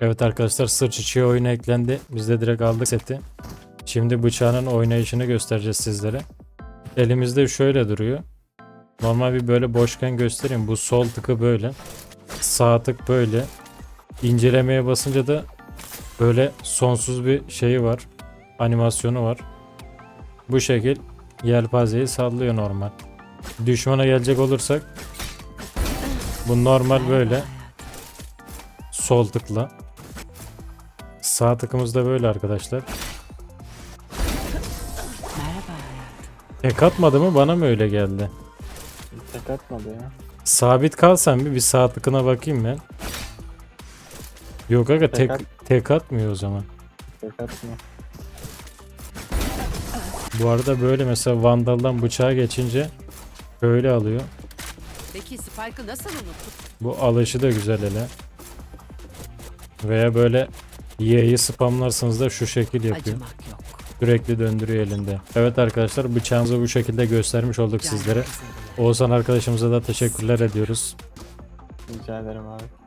Evet arkadaşlar sır çiçeği oyuna eklendi. Biz de direkt aldık seti. Şimdi bıçağının oynayışını göstereceğiz sizlere. Elimizde şöyle duruyor. Normal bir böyle boşken göstereyim. Bu sol tıkı böyle. Sağ tık böyle. İncelemeye basınca da böyle sonsuz bir şeyi var. Animasyonu var. Bu şekil yelpazeyi sallıyor normal. Düşmana gelecek olursak bu normal böyle sol tıkla. Sağ tıkımız da böyle arkadaşlar. Merhaba. Tek atmadı mı bana mı öyle geldi? Tek atmadı ya. Sabit kalsan bir bir sağ tıkına bakayım ben. Yok aga Tek tek, at. tek atmıyor o zaman. Tek atmıyor. Bu arada böyle mesela Vandal'dan bıçağa geçince böyle alıyor. Peki Spike'ı nasıl unuttuk? Bu alışı da güzel hele. Veya böyle Y'yi spamlarsanız da şu şekil yapıyor. Acımak yok. Sürekli döndürüyor elinde. Evet arkadaşlar bıçağımızı bu şekilde göstermiş olduk sizlere. Oğuzhan arkadaşımıza da teşekkürler ediyoruz. Rica ederim abi.